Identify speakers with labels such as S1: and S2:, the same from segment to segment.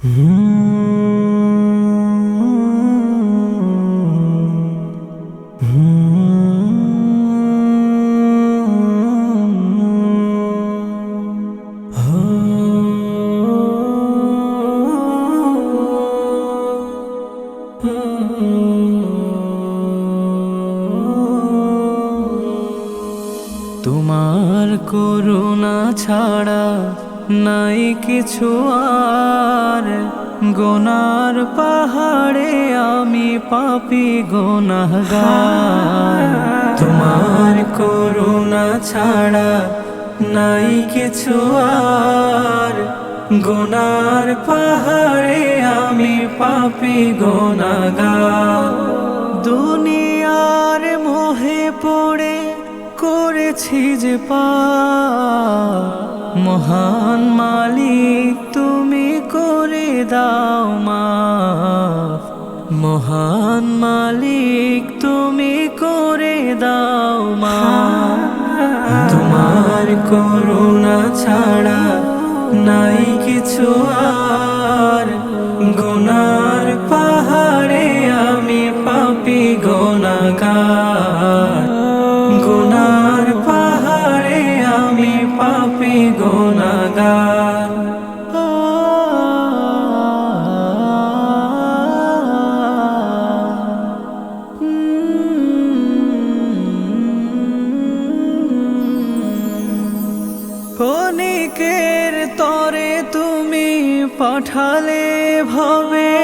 S1: তোমার করুণা ছাড়া নাই কিছু আর। গোনার পাহাড়ে আমি পাপি গোনাগার তোমার করুণা ছাড়া নাই কিছু আর। গোনার পাহাড়ে আমি পাপি গোনাগার দুনিয়ার মোহে পড়ে করেছি যে পা মহান মালিক তুমি করে দাও মা মহান মালিক, তুমি করে দাও মা তোমার করুণা ছাড়া নাই কিছু আর। গুনার পাহাড়ে আমি পাপি গোনাগার। গুনার পাহাড়ে আমি পাপি গোনাগার। পাঠালে ভবে।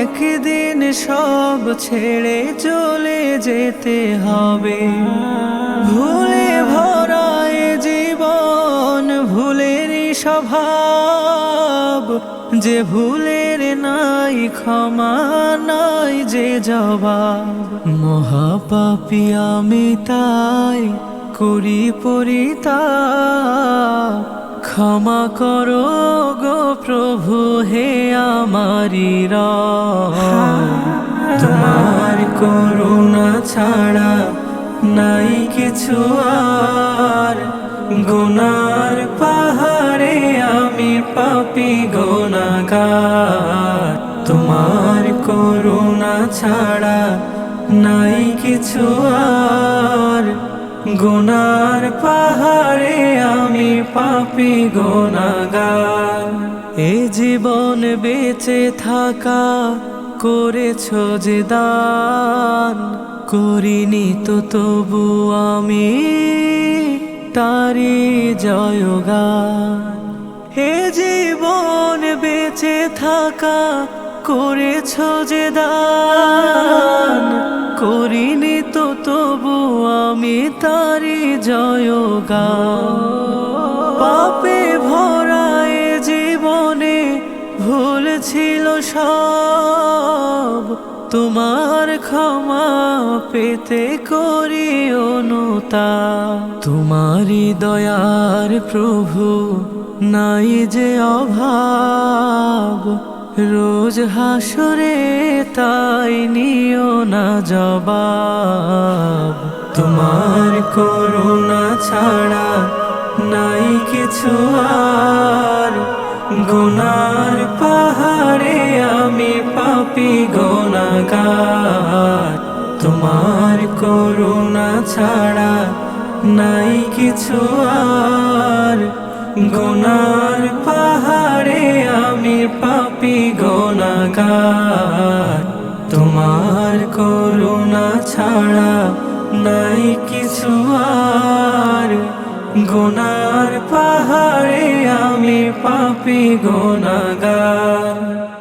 S1: একদিন সব ছেড়ে চলে যেতে হবে। ভুলে ভরায় জীবন, ভুলের স্বভাব। যে ভুলের নাই, ক্ষমা নাই, যে জবাব। মহাপাপি আমি তাই করি পরিতা ক্ষমা করো গো প্রভু, হে আমারি। তোমার করুণা ছাড়া নাই কিছু আর। গুনার পাহাড়ে আমি পাপি গোনাগার। তোমার করুণা ছাড়া নাই কিছু আর। গুনার পাহাড়ে আমি পাপি গোনাগার। এ জীবন বেঁচে থাকা করেছ যে দান। করিনি তো তবু আমি তারি জয়গান। হে জীবন বেঁচে থাকা করেছ যে দান। তারি জয়গান পাপে ভরায় জীবনে ভুল ছিল সব। তোমার ক্ষমা পেতে করি অনুতা তোমারই দয়ার প্রভু নাই যে অভাব। রোজ হাসরে তাই নিও না জবাব। তোমার করুণা ছাড়া নাই কিছু আর। গুনার পাহাড়ে আমি পাপি গোনাগার। তোমার করুণা ছাড়া নাই কিছু আর। গুনার পাহাড়ে আমি পাপি গোনাগার। তোমার করুণা ছাড়া নাই কিছু আর। গোনার পাহাড়ে আমি পাপি গোনাগার।